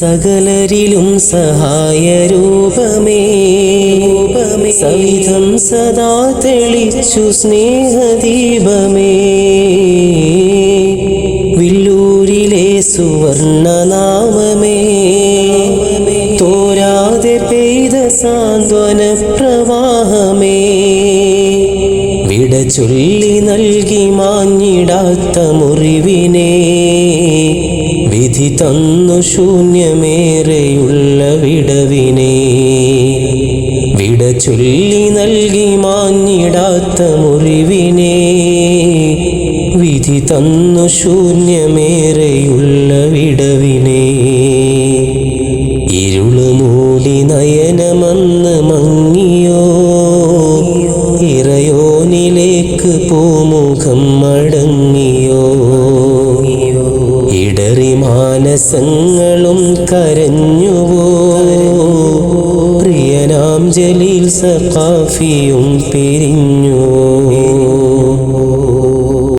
സകലരിലും സഹായരൂപമേ. സവിധം സദാ തെളിച്ചു സ്നേഹദീപമേ. വില്ലൂരിലെ സുവർണനാമമേ. തോരാതെ പെയ്ത സാന്ത്വന പ്രവാഹമേ വിട ചൊല്ലി നൽകി മാഞ്ഞിടാത്ത മുറിവിനെ. വിധി തന്നു ശൂന്യമേറെയുള്ള വിടവിനെ. വിട ചൊല്ലി നൽകി മാഞ്ഞിടാത്ത മുറിവിനെ. വിധി തന്നു ശൂന്യമേറെയുള്ള വിടവിനെ. ഇരുൾ മൂടി നയനമന്ന് മങ്ങിയോ? ഇറയോനിലേക്ക് പൂമുഖം മടങ്ങിയോ? മാനസങ്ങളും കരഞ്ഞുവോ? പ്രിയനാം ജലീൽ സഖാഫിയും പിരിഞ്ഞുവോ?